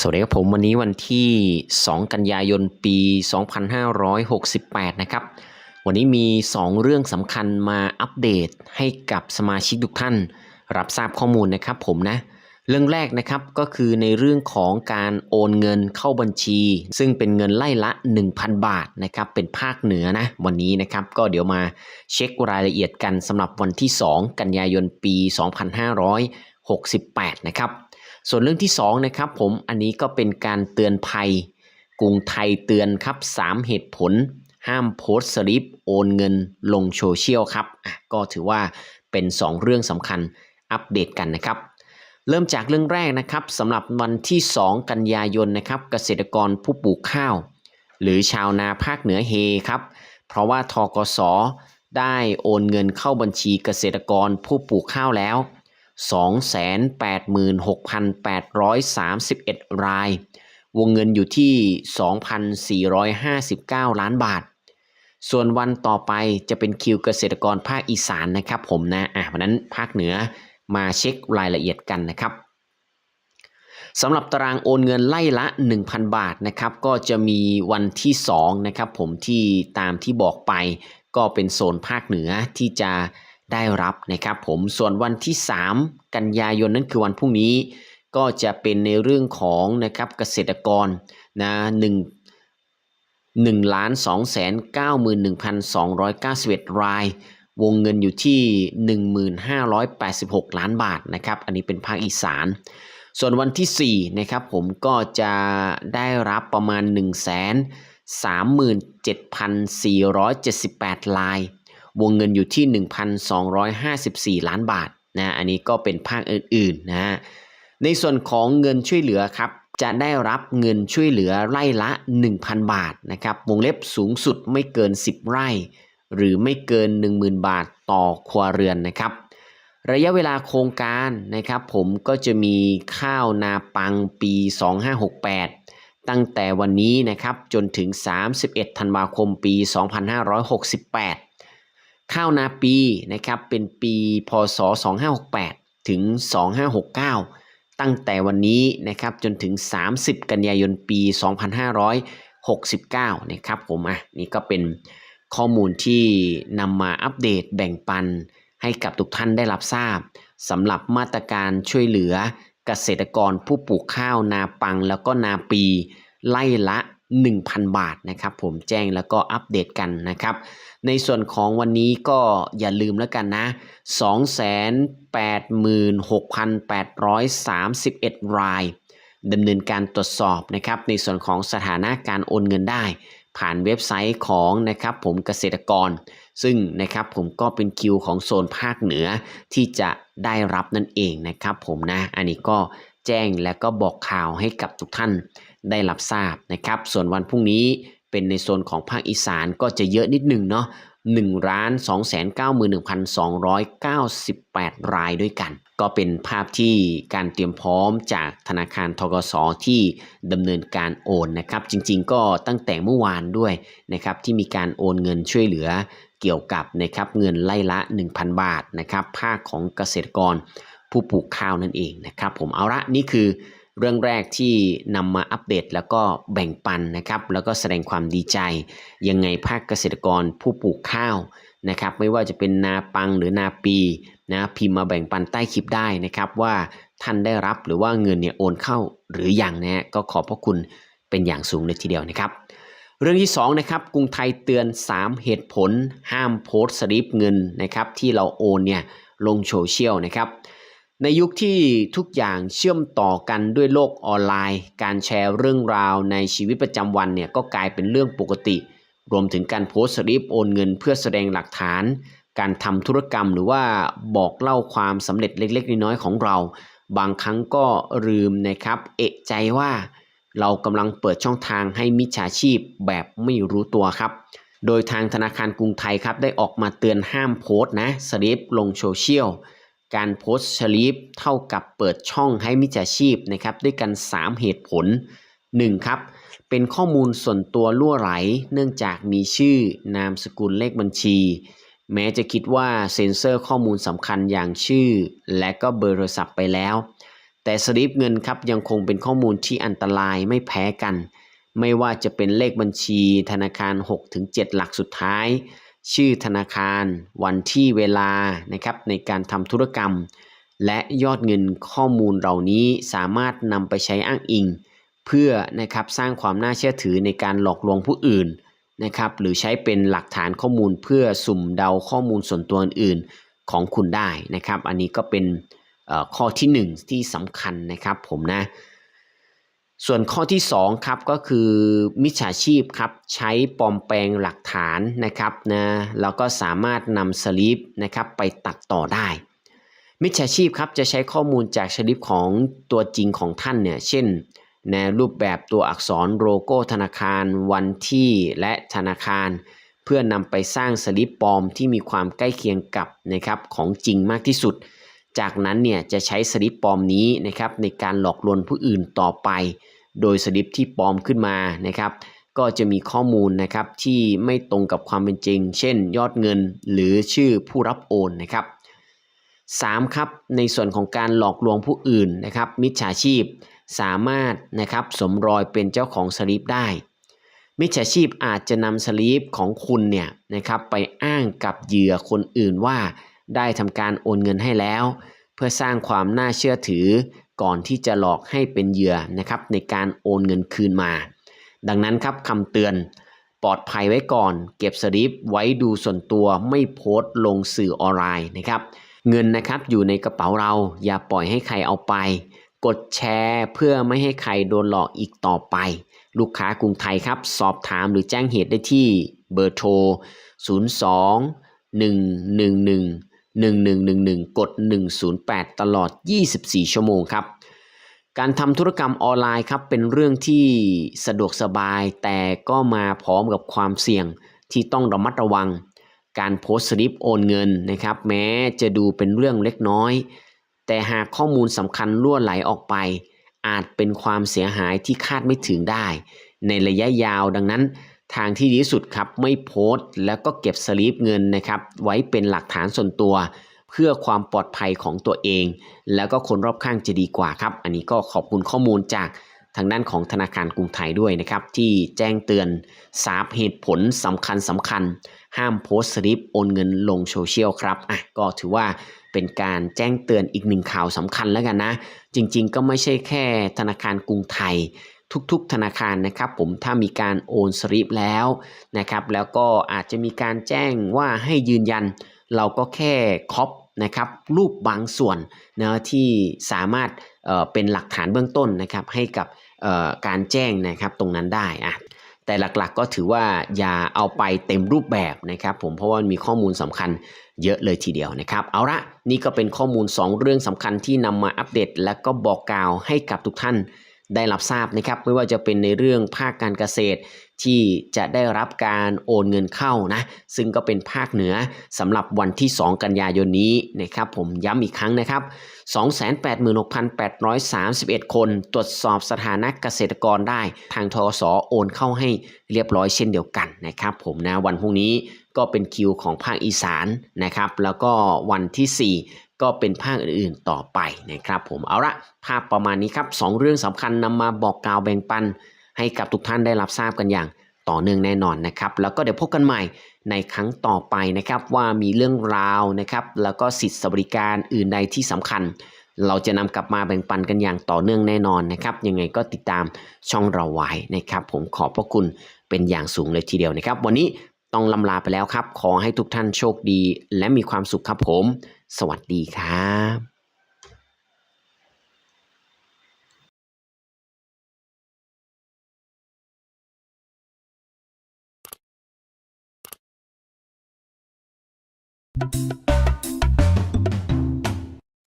สวัสดีครับผมวันนี้วันที่ 2 กันยายนปี 2568 นะครับ วันนี้มี 2 เรื่องสำคัญมาอัปเดตให้กับสมาชิกทุกท่าน รับทราบข้อมูลนะครับผมนะ เรื่องแรกนะครับก็คือในเรื่องของการโอนเงินเข้าบัญชี ซึ่งเป็นเงินไล่ละ 1,000 บาทนะครับเป็นภาคเหนือนะวันนี้นะครับก็เดี๋ยวมาเช็ครายละเอียดกันสำหรับวันที่ 2 กันยายนปี 2568 นะครับ ส่วนเรื่องที่2นะครับผมอันนี้ก็เป็นการเตือนภัยกรุงไทยเตือนครับ 3 เหตุผล ห้ามโพสต์สลิปโอนเงินลงโซเชียลครับก็ถือว่าเป็น 2 เรื่องสำคัญอัปเดตกันนะครับ เริ่มจากเรื่องแรกนะครับสำหรับวันที่ 2 กันยายนนะครับ เกษตรกรผู้ปลูกข้าว หรือชาวนาภาคเหนือเฮครับ เพราะว่าทกสได้โอนเงินเข้าบัญชีเกษตรกรผู้ปลูกข้าวแล้ว 286,831 ราย วงเงินอยู่ที่ 2,459 ล้านบาท ส่วนวันต่อไปจะเป็นคิวเกษตรกรภาคอีสานนะครับผมนะ อะวันนั้นภาคเหนือมาเช็ครายละเอียดกันนะครับสำหรับตารางโอนเงินไล่ละ 1,000 บาทนะครับ ก็จะมีวันที่2นะครับผมที่ตามที่บอกไปก็เป็นโซนภาคเหนือที่จะ ได้รับนะครับผมส่วนวันที่ 3 กันยายนนั้นคือวันพรุ่งนี้ ก็จะเป็นในเรื่องของนะครับเกษตรกรนะ1 1ล้าน2แสน91,291ราย วงเงินอยู่ที่1586ล้านบาทนะครับ อันนี้เป็นภาคอีสาน ส่วนวันที่4นะครับผมก็จะได้รับประมาณ 1 37,478 ลาย วงเงินอยู่ที่ 1,254 ล้านบาทนะอันนี้ก็เป็นภาคอื่นๆนะในส่วนของเงินช่วยเหลือครับจะได้รับเงินช่วยเหลือไร่ละ 1,000 บาทนะครับวงเล็บสูงสุดไม่เกิน 10 ไร่ หรือไม่เกิน 10,000 บาทต่อครัวเรือนนะครับ ระยะเวลาโครงการนะครับ ผมก็จะมีข้าวนาปังปี 2568 ตั้งแต่วันนี้นะครับจนถึง 31 ธันวาคมปี 2568 ข้าวนาปีนะครับเป็นปีพศ 2568 ถึง 2569 ตั้งแต่วันนี้นะครับจนถึง 30 กันยายนปี 2569 นะครับผมอะนี่ก็เป็นข้อมูลที่นำมาอัปเดตแบ่งปันให้กับทุกท่านได้รับทราบสำหรับมาตรการช่วยเหลือเกษตรกรผู้ปลูกข้าวนาปังแล้วก็นาปี ไล่ละ 1,000 บาทนะครับ ผมแจ้งแล้วก็อัปเดตกันนะครับ ในส่วนของวันนี้ก็อย่าลืมแล้วกันนะ 286,831 รายดำเนินการตรวจสอบนะครับ ในส่วนของสถานะการโอนเงินได้ ผ่านเว็บไซต์ของนะครับผมเกษตรกร ซึ่งนะครับผมก็เป็นคิวของโซนภาคเหนือที่จะ ได้รับนั่นเองนะครับผมนะ อันนี้ก็แจ้งและก็บอกข่าวให้กับทุกท่านได้รับทราบนะครับ ส่วนวันพรุ่งนี้เป็นในโซนของภาคอีสานก็จะเยอะนิดหนึ่งเนาะ 1ล้าน2 9 1 2 9 8 รายด้วยกัน ก็เป็นภาพที่การเตรียมพร้อมจากธนาคารทกสที่ดำเนินการโอนนะครับ จริงๆ ก็ตั้งแต่เมื่อวานด้วยนะครับที่มีการโอนเงินช่วยเหลือเกี่ยวกับนะครับเงินไล่ละ 1,000 บาทนะครับภาคของเกษตรกรผู้ปลูกข้าวนั่นเองนะครับ ผมเอาละนี่คือ เรื่องแรกที่นำมาอัปเดตแล้วก็แบ่งปันนะครับ แล้วก็แสดงความดีใจ ยังไงภาคเกษตรกรผู้ปลูกข้าวนะครับ ไม่ว่าจะเป็นนาปังหรือนาปีนะพิมพ์มาแบ่งปันใต้คลิปได้นะครับ ว่าท่านได้รับหรือว่าเงินเนี่ยโอนเข้าหรืออยังนะก็ขอบพระคุณเป็นอย่างสูงเลยทีเดียวนะครับ เรื่องที่2นะครับกรุงไทยเตือน 3 เหตุผล ห้ามโพสต์สลิปเงินนะครับ ที่เราโอนเนี่ยลงโซเชียลนะครับ ในยุคที่ทุกอย่างเชื่อมต่อกันด้วยโลกออนไลน์ การแชร์เรื่องราวในชีวิตประจำวันเนี่ยก็กลายเป็นเรื่องปกติ รวมถึงการโพสต์สลิปโอนเงินเพื่อแสดงหลักฐาน การทำธุรกรรมหรือว่าบอกเล่าความสำเร็จเล็ก ๆ น้อยๆของเรา บางครั้งก็ลืมนะครับ เอะใจว่า เรากำลังเปิดช่องทางให้มิจฉาชีพแบบไม่รู้ตัวครับ โดยทางธนาคารกรุงไทยครับได้ออกมาเตือนห้ามโพสต์นะสลิปลงโซเชียล การโพสต์สลิปเท่ากับเปิดช่องให้มิจฉาชีพนะครับด้วยกัน 3 เหตุผล 1. ครับ เป็นข้อมูลส่วนตัวล่วไหล เนื่องจากมีชื่อนามสกุลเลขบัญชี แม้จะคิดว่าเซ็นเซอร์ข้อมูลสำคัญอย่างชื่อ และก็เบอร์โทรศัพท์ไปแล้ว แต่สลิปเงินครับยังคงเป็นข้อมูลที่อันตรายไม่แพ้กัน ไม่ว่าจะเป็นเลขบัญชีธนาคาร 6-7 หลักสุดท้าย ชื่อธนาคาร วันที่เวลานะครับในการทำธุรกรรม และยอดเงินข้อมูลเหล่านี้สามารถนำไปใช้อ้างอิง เพื่อนะครับสร้างความน่าเชื่อถือในการหลอกลวงผู้อื่นนะครับหรือใช้เป็นหลักฐานข้อมูลเพื่อสุ่มเดาข้อมูลส่วนตัวอื่นของคุณได้นะครับ อันนี้ก็เป็นข้อที่ 1 ที่สำคัญนะครับผมนะ ส่วนข้อที่2ครับก็คือมิจฉาชีพครับใช้ปลอมแปลงหลักฐานนะครับนะแล้วก็สามารถนำสลิปนะครับไปตัดต่อได้ มิจฉาชีพครับจะใช้ข้อมูลจากสลิปของตัวจริงของท่านเนี่ยเช่นในรูปแบบตัวอักษรโลโก้ธนาคารวันที่และธนาคาร เพื่อนำไปสร้างสลิปปลอมที่มีความใกล้เคียงกับนะครับของจริงมากที่สุด จากนั้นเนี่ยจะใช้สลิปปลอมนี้นะครับในการหลอกลวงผู้อื่นต่อไป โดยสลิปที่ปลอมขึ้นมานะครับ ก็จะมีข้อมูลนะครับที่ไม่ตรงกับความเป็นจริง เช่น ยอดเงินหรือชื่อผู้รับโอนนะครับ 3. ครับในส่วนของการหลอกลวงผู้อื่นนะครับ มิจฉาชีพสามารถนะครับสมรอยเป็นเจ้าของสลิปได้ มิจฉาชีพอาจจะนำสลิปของคุณเนี่ยนะครับไปอ้างกับเหยื่อคนอื่นว่า ได้ทำการโอนเงินให้แล้ว เพื่อสร้างความน่าเชื่อถือก่อนที่จะหลอกให้เป็นเหยื่อนะครับในการโอนเงินคืนมา ดังนั้นครับคำเตือนปลอดภัยไว้ก่อน เก็บสลิปไว้ดูส่วนตัวไม่โพสต์ลงสื่อออนไลน์นะครับ เงินนะครับอยู่ในกระเป๋าเราอย่าปล่อยให้ใครเอาไป กดแชร์เพื่อไม่ให้ใครโดนหลอกอีกต่อไป ลูกค้ากรุงไทยครับ สอบถามหรือแจ้งเหตุได้ที่เบอร์โทร 02 111 1111 กด 108 ตลอด 24 ชั่วโมงครับ การทำธุรกรรมออนไลน์ครับเป็นเรื่องที่สะดวกสบาย แต่ก็มาพร้อมกับความเสี่ยงที่ต้องระมัดระวัง การโพสต์สลิปโอนเงินนะครับ แม้จะดูเป็นเรื่องเล็กน้อย แต่หากข้อมูลสำคัญล่วไหลออกไป อาจเป็นความเสียหายที่คาดไม่ถึงได้ ในระยะยาวดังนั้น ทางที่ดีสุดครับไม่โพสต์แล้วก็เก็บสลิปเงินนะครับ ไว้เป็นหลักฐานส่วนตัว เพื่อความปลอดภัยของตัวเอง แล้วก็คนรอบข้างจะดีกว่าครับ อันนี้ก็ขอบคุณข้อมูลจากทางด้านของธนาคารกรุงไทยด้วยนะครับ ที่แจ้งเตือนสาบเหตุผลสำคัญสำคัญ ห้ามโพสต์สลิปโอนเงินลงโซเชียลครับอะก็ถือว่าเป็นการแจ้งเตือนอีกหนึ่งข่าวสำคัญแล้วกันนะ จริง ๆ ก็ไม่ใช่แค่ธนาคารกรุงไทย ทุกๆธนาคารนะครับ ผมถ้ามีการโอนสลิปแล้วนะครับ แล้วก็อาจจะมีการแจ้งว่าให้ยืนยัน เราก็แค่คอปนะครับรูปบางส่วนนะที่สามารถเอ่อเป็นหลักฐานเบื้องต้นนะครับให้กับเอ่อการแจ้งนะครับตรงนั้นได้อะแต่หลักๆก็ถือว่าอย่าเอาไปเต็มรูปแบบนะครับผมเพราะว่ามีข้อมูลสำคัญเยอะเลยทีเดียวนะครับ เอาละนี่ก็เป็นข้อมูล 2 เรื่องสำคัญที่นำมาอัปเดต และก็บอกกล่าวให้กับทุกท่าน ได้รับทราบนะครับ ไม่ว่าจะเป็นในเรื่องภาคการเกษตรที่จะได้รับการโอนเงินเข้านะ ซึ่งก็เป็นภาคเหนือสำหรับวันที่ 2 กันยายนนี้นะครับ ผมย้ำอีกครั้งนะครับ 286,831 คนตรวจสอบสถานะเกษตรกรได้ ทางทอสอโอนเข้าให้เรียบร้อยเช่นเดียวกันนะครับ ผมนะวันพรุ่งนี้ก็เป็นคิวของภาคอีสานนะครับ แล้วก็วันที่ 4 ก็เป็นภาคอื่นๆต่อไปนะครับผมเอาละภาพประมาณนี้ครับสองเรื่องสำคัญนำมาบอกกล่าวแบ่งปัน ให้กับทุกท่านได้รับทราบกันอย่างต่อเนื่องแน่นอนนะครับ แล้วก็เดี๋ยวพบกันใหม่ในครั้งต่อไปนะครับว่ามีเรื่องราวนะครับแล้วก็สิทธิสวัสดิการอื่นใดที่สำคัญ เราจะนำกลับมาแบ่งปันกันอย่างต่อเนื่องแน่นอนนะครับยังไงก็ติดตามช่องเราไว้นะครับ ผมขอบพระคุณเป็นอย่างสูงเลยทีเดียวนะครับ วันนี้ต้องลำลาไปแล้วครับ ขอให้ทุกท่านโชคดีและมีความสุขครับผม สวัสดีครับ you